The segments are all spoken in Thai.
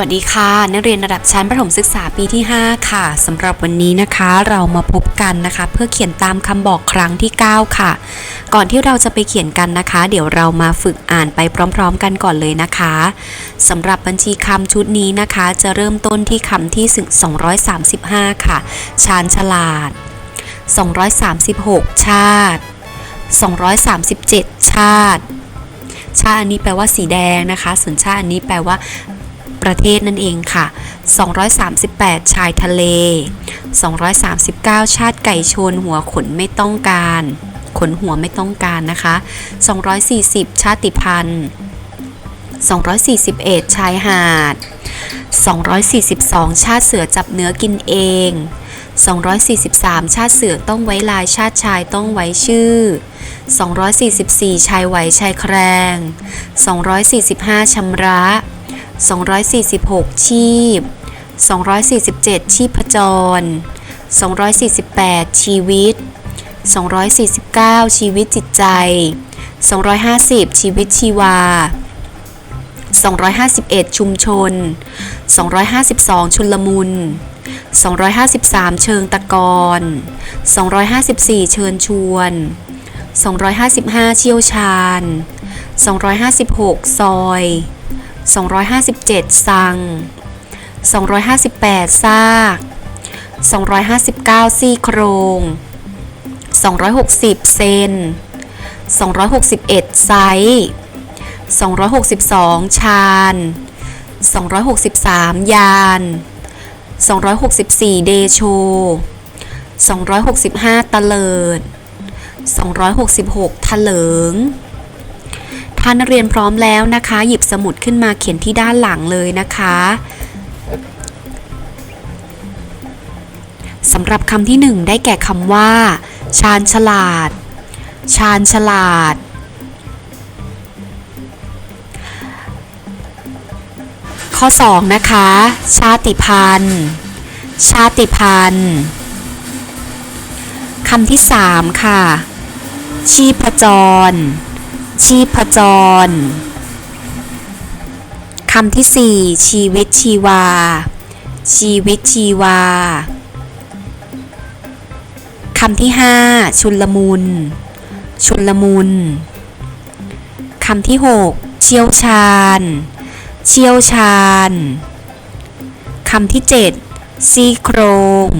วัสดีค่ะ นักเรียนระดับชั้นประถมศึกษาปีที่ 5 ค่ะสำหรับวันนี้นะคะ เรามาพบกันนะคะ เพื่อเขียนตามคำบอกครั้งที่ 9 ค่ะ ก่อนที่เราจะไปเขียนกันนะคะ เดี๋ยวเรามาฝึกอ่านไปพร้อม ๆ กันก่อนเลยนะคะสำหรับบัญชีคำชุดนี้นะคะ จะเริ่มต้นที่คำที่ 235 ค่ะ ชาญฉลาด 236 ชาติ 237 ชาติ ชาติอันนี้แปลว่าสีแดงนะคะ ส่วนชาติอันนี้แปลว่า ประเทศนั่นเองค่ะ 238 ชายทะเล 239 ชาติไก่ชนหัวขนไม่ต้องการ ขนหัวไม่ต้องการนะคะ 240 ชาติพันธุ์ 241 ชายหาด 242 ชาติเสือจับเนื้อกินเอง 243 ชาติเสือต้องไว้ลายชาติชายต้องไว้ชื่อ 244 ชายไหวชายแครง 245ชำระ 246 ชีพ 247 ชีพจร 248 ชีวิต 249 ชีวิตจิตใจ 250 ชีวิตชีวา 251 ชุมชน 252 ชุลมุน 253 เชิงตะกอน254 เชิญชวน 255 เชี่ยวชาญ 256 ซอย 257 สัง 258 ซาก 259 ซี่โครง 260 เซน 261 ไซส์262 ชาน 263 ยาน 264 เดโช 265 ตะเลิด 266 ทะเลิง ท่านักเรียนพร้อมแล้วนะคะ หยิบสมุดขึ้นมาเขียนที่ด้านหลังเลยนะคะสำหรับคำที่หนึ่งได้แก่คำว่า ชาญฉลาด ชาญฉลาด ข้อ 2 นะคะ ชาติพันธ์ชาติพันธ์คำที่ 3 ค่ะ ชีพจร ชีพจรคำที่ 4 ชีวิตชีวา ชีวิตชีวาคำที่ 5 ชุลมุน ชุลมุนคำที่ 6 เชี่ยวชาญ เชี่ยวชาญคำที่ 7 ซี่โครง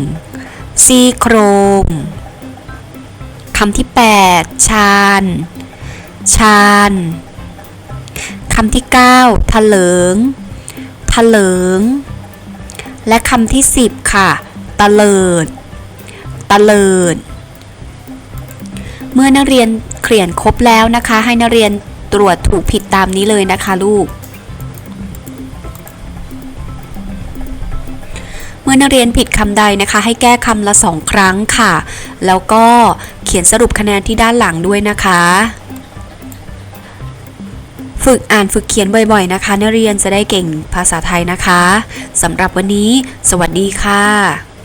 ซี่โครงคำที่ 8 ชาญ ชาญคำที่ 9 ทะเลิง ทะเลิง และคำที่ 10 ค่ะ ตะเลิด ตะเลิด เมื่อนักเรียนเขียนครบแล้วนะคะ ให้นักเรียนตรวจถูกผิดตามนี้เลยนะคะลูก เมื่อนักเรียนผิดคำใดนะคะ ให้แก้คำละสองครั้งค่ะ แล้วก็เขียนสรุปคะแนนที่ด้านหลังด้วยนะคะ ฝึกอ่านฝึกเขียนบ่อยๆนะคะ นักเรียนจะได้เก่งภาษาไทยนะคะสำหรับวันนี้ สวัสดีค่ะ